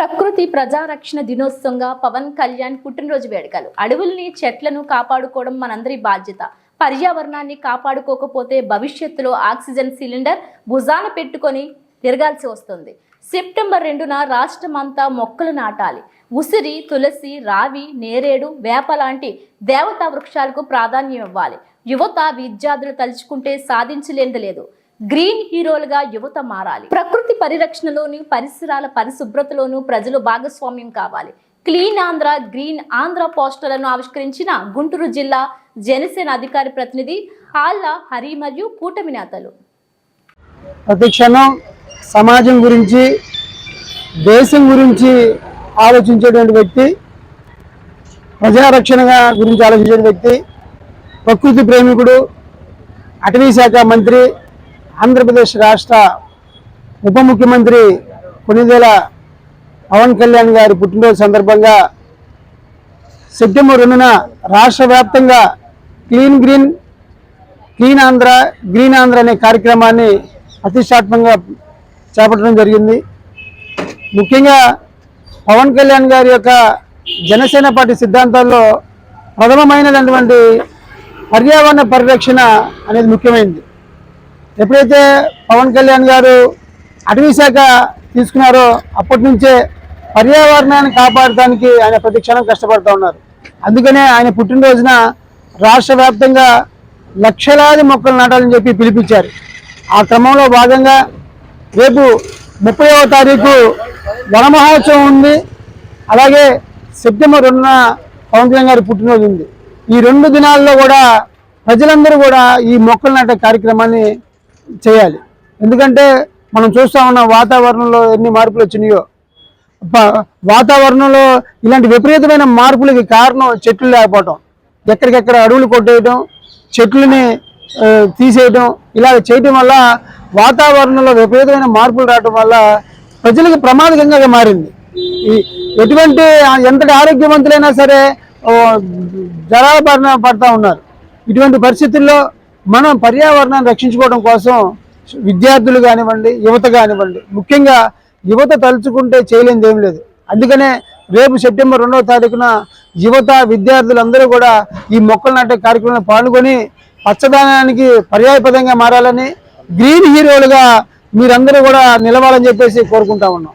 ప్రకృతి ప్రజారక్షణ దినోత్సవంగా పవన్ కళ్యాణ్ పుట్టినరోజు వేడుకలు. అడవుల్ని చెట్లను కాపాడుకోవడం మనందరి బాధ్యత. పర్యావరణాన్ని కాపాడుకోకపోతే భవిష్యత్తులో ఆక్సిజన్ సిలిండర్ భుజాన పెట్టుకొని తిరగాల్సి వస్తుంది. సెప్టెంబర్ రెండున రాష్ట్రమంతా మొక్కలు నాటాలి. ఉసిరి తులసి రావి నేరేడు వేప లాంటి దేవతా వృక్షాలకు ప్రాధాన్యం ఇవ్వాలి. యువత విద్యార్థులు తలుచుకుంటే సాధించలేనిది లేదు. గ్రీన్ హీరోలుగా యువత మారాలి. ప్రకృతి పరిరక్షణలోను పరిసరాల పరిశుభ్రతలోను ప్రజలు భాగస్వామ్యం కావాలి. క్లీన్ ఆంధ్ర గ్రీన్ ఆంధ్ర పోస్టర్లను ఆవిష్కరించిన గుంటూరు జిల్లా జనసేన అధికారి ప్రతినిధి ఆళ్ళ హరి మరియు కూటమి నేతలు. ప్రతి క్షణం సమాజం గురించి దేశం గురించి ఆలోచించేటువంటి వ్యక్తి ప్రజారక్షణగా గురించి ఆలోచించే వ్యక్తి ప్రకృతి ప్రేమికుడు అటవీ శాఖ మంత్రి ఆంధ్రప్రదేశ్ రాష్ట్ర ఉప ముఖ్యమంత్రి కొనిదేల పవన్ కళ్యాణ్ గారి పుట్టినరోజు సందర్భంగా సెప్టెంబర్ రెండున రాష్ట్ర వ్యాప్తంగా clean green clean Andhra green Andhra అనే కార్యక్రమాన్ని ప్రతిష్టాత్మకంగా చేపట్టడం జరిగింది. ముఖ్యంగా పవన్ కళ్యాణ్ గారి యొక్క జనసేన పార్టీ సిద్ధాంతాల్లో ప్రథమమైనటువంటి పర్యావరణ పరిరక్షణ అనేది ముఖ్యమైనది ఎప్పుడైతే పవన్ కళ్యాణ్ గారు అటవీ శాఖ తీసుకున్నారో అప్పటి నుంచే పర్యావరణాన్ని కాపాడటానికి ఆయన ప్రతి క్షణం కష్టపడుతూ ఉన్నారు. అందుకనే ఆయన పుట్టినరోజున రాష్ట్ర వ్యాప్తంగా లక్షలాది మొక్కలు నాటాలని చెప్పి పిలిపించారు. ఆ క్రమంలో భాగంగా రేపు ముప్పైవ తారీఖు వనమహోత్సవం ఉంది. అలాగే సెప్టెంబర్ రెండున పవన్ కళ్యాణ్ గారి పుట్టినరోజు ఉంది. ఈ రెండు దినాల్లో కూడా ప్రజలందరూ కూడా ఈ మొక్కలు నాటే కార్యక్రమాన్ని చేయాలి. ఎందుకంటే మనం చూస్తా ఉన్న వాతావరణంలో ఎన్ని మార్పులు వచ్చినాయో. వాతావరణంలో ఇలాంటి విపరీతమైన మార్పులకి కారణం చెట్లు లేకపోవటం. ఎక్కడికెక్కడ అడవులు కొట్టేయటం చెట్లని తీసేయడం తీసేయటం ఇలా చేయటం వల్ల వాతావరణంలో విపరీతమైన మార్పులు రావటం వల్ల ప్రజలకు ప్రమాదకంగా మారింది. ఎటువంటి ఎంతటి ఆరోగ్యవంతులైనా సరే ఓ, జ్వరాల పడతా ఉన్నారు. ఇటువంటి పరిస్థితుల్లో మనం పర్యావరణాన్ని రక్షించుకోవడం కోసం విద్యార్థులు కానివ్వండి యువత కానివ్వండి ముఖ్యంగా యువత తలుచుకుంటే చేయలేనిది ఏం లేదు. అందుకనే రేపు సెప్టెంబర్ రెండవ తారీఖున యువత విద్యార్థులందరూ కూడా ఈ మొక్కలు నాటే కార్యక్రమంలో పాల్గొని పచ్చదనానికి పర్యాయపదంగా మారాలని గ్రీన్ హీరోలుగా మీరందరూ కూడా నిలవాలని చెప్పేసి కోరుకుంటా ఉన్నాం.